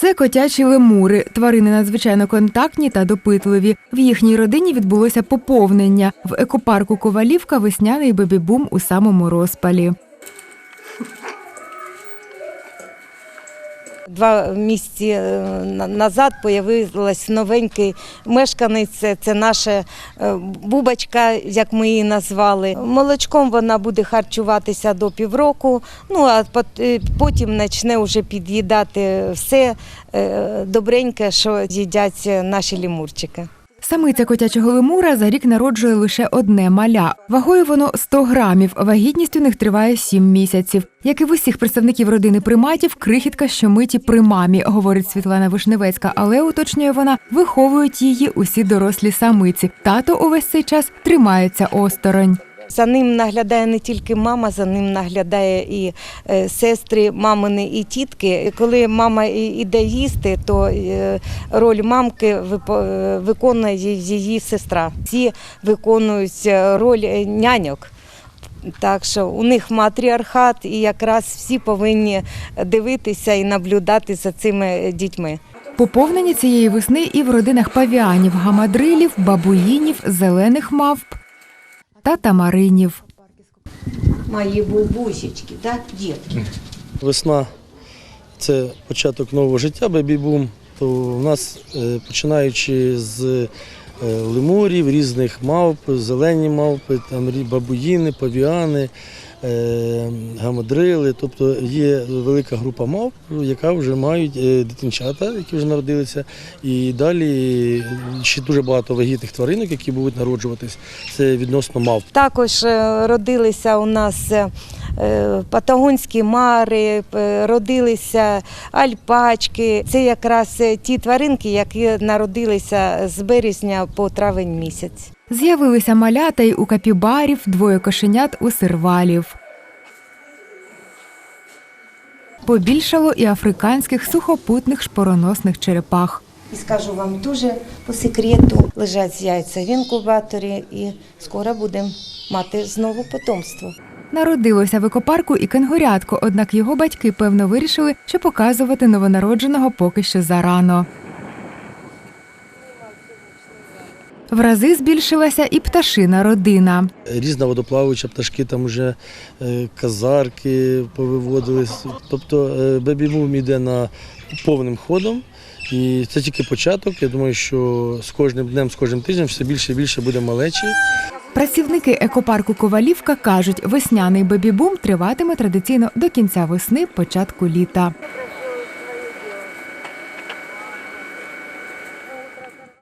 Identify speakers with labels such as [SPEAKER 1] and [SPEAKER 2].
[SPEAKER 1] Це котячі лемури. Тварини надзвичайно контактні та допитливі. В їхній родині відбулося поповнення. В екопарку Ковалівка весняний бебі-бум у самому розпалі.
[SPEAKER 2] Два місяці е, назад появилась новенький мешканець. Це, наша е, бубочка, як ми її назвали. Молочком вона буде харчуватися до півроку. Ну а е, потім почне вже під'їдати все добреньке, що їдять наші лімурчики.
[SPEAKER 1] Самиця котячого лемура за рік народжує лише одне маля. Вагою воно 100 грамів. Вагітність у них триває 7 місяців. Як і в усіх представників родини приматів, крихітка щомиті при мамі, говорить Світлана Вишневецька, але уточнює вона, виховують її усі дорослі самиці. Тато увесь цей час тримається осторонь.
[SPEAKER 2] За ним наглядає не тільки мама, за ним наглядає і е, сестри, мамини і тітки. Коли мама іде їсти, то е, роль мамки е, виконує її сестра. Всі виконують роль няньок. Так що у них матріархат, і якраз всі повинні дивитися і наблюдати за цими дітьми.
[SPEAKER 1] Поповнені цієї весни і в родинах павіанів, гамадрилів, бабуїнів, зелених мавп та тамаринів.
[SPEAKER 2] Мої бубусечки, так, дітки?
[SPEAKER 3] Весна це початок нового життя, бебі-бум. То в нас, е, починаючи з лемурів, різних мавп, зелені мавпи, там бабуїни, павіани, е, гамадрили. Тобто є велика група мавп, яка вже мають е, дитинчата, які вже народилися. І далі ще дуже багато вагітних тваринок, які будуть народжуватись. Це відносно мавп.
[SPEAKER 2] Також е, родилися у нас е, е, патагонські мари, е, родилися альпачки. Це якраз е, ті тваринки, які народилися з березня по травень місяць.
[SPEAKER 1] З'явилися малята й у капібарів, двоє кошенят у сервалів. Побільшало і африканських сухопутних шпороносних черепах.
[SPEAKER 2] І скажу вам дуже по секрету, лежать яйця в інкубаторі і скоро будемо мати знову потомство.
[SPEAKER 1] Народилося в екопарку і кенгурятко, однак його батьки певно вирішили, що показувати новонародженого поки що зарано. В рази збільшилася і пташина родина.
[SPEAKER 3] Різна водоплаваюча пташки, там вже е, казарки повиводились. Тобто е, бебі-бум йде на повним ходом. І це тільки початок. Я думаю, що з кожним днем, з кожним тижнем все більше і більше буде малечі.
[SPEAKER 1] Працівники екопарку Ковалівка кажуть, весняний бебі-бум триватиме традиційно до кінця весни, початку літа.